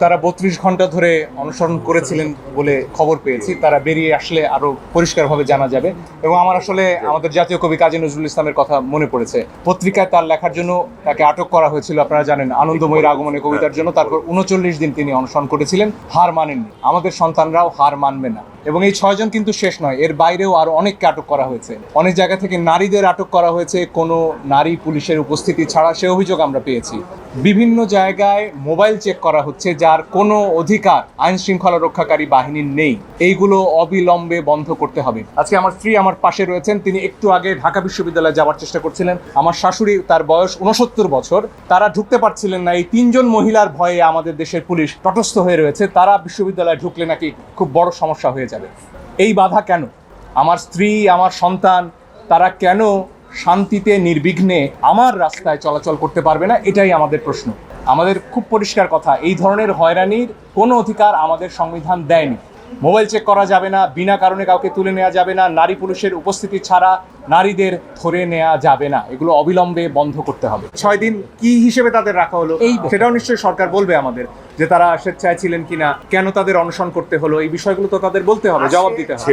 তারা বত্রিশ ঘণ্টা ধরে অনুসরণ করেছিলেন বলে খবর পেয়েছি। তারা বেরিয়ে আসলে আরও পরিষ্কারভাবে জানা যাবে। এবং আমার আসলে আমাদের জাতীয় কবি কাজী নজরুল ইসলামের কথা মনে পড়েছে। পত্রিকায় তার লেখার জন্য তাকে আটক করা হয়েছিল, আপনারা জানেন, আনন্দময়ীর আগমনে কবিতার জন্য। তারপর উনচল্লিশ দিন তিনি অনুসরণ করেছিলেন, হার মানেননি। আমাদের সন্তানরাও হার মানবে না। এবং এই ছয়জন কিন্তু শেষ নয়। এর বাইরেও আরও অনেককে আটক করা হয়েছে। অনেক জায়গা থেকে নারীদের আটক করা হয়েছে। কোনো নারী পুলিশের উপস্থিতি ছাড়া সে অভিযোগ আমরা পেয়েছি। বিভিন্ন জায়গায় মোবাইল চেক করা হচ্ছে, যার কোনো অধিকার আইন শৃঙ্খলা রক্ষাকারী বাহিনীর নেই। এইগুলো অবিলম্বে বন্ধ করতে হবে। আজকে আমার স্ত্রী আমার পাশে রয়েছেন। তিনি একটু আগে ঢাকা বিশ্ববিদ্যালয়ে যাওয়ার চেষ্টা করছিলেন। আমার শাশুড়ি তার বয়স উনসত্তর বছর। তারা ঢুকতে পারছিলেন না। এই তিনজন মহিলার ভয়ে আমাদের দেশের পুলিশ তটস্থ হয়ে রয়েছে। তারা বিশ্ববিদ্যালয়ে ঢুকলে নাকি খুব বড় সমস্যা হয়ে যাবে এই বাধা কেন? আমার স্ত্রী, আমার সন্তান, তারা কেন শান্তিতে, নির্বিঘ্নে আমার রাস্তায় চলাচল করতে পারবে না? এটাই আমাদের প্রশ্ন। আমাদের খুব পরিষ্কার কথা, এই ধরনের হয়রানির কোনো অধিকার আমাদের সংবিধান দেয়নি। মোবাইল চেক করা যাবে না বিনা কারণে কাউকে তুলে নেওয়া যাবে না নারী পুরুষের উপস্থিতি ছাড়া নারীদের ধরে নেওয়া যাবে না। এগুলো অবিলম্বে বন্ধ করতে হবে। ছয় দিন কি হিসেবে তাদের রাখা হলো? এই সেটাও নিশ্চয়ই সরকার বলবে আমাদের যে তারা স্বেচ্ছায় ছিলেন কিনা কেন তাদের অনশন করতে হলো এই বিষয়গুলো তো তাদের বলতে হবে জবাব দিতে হবে।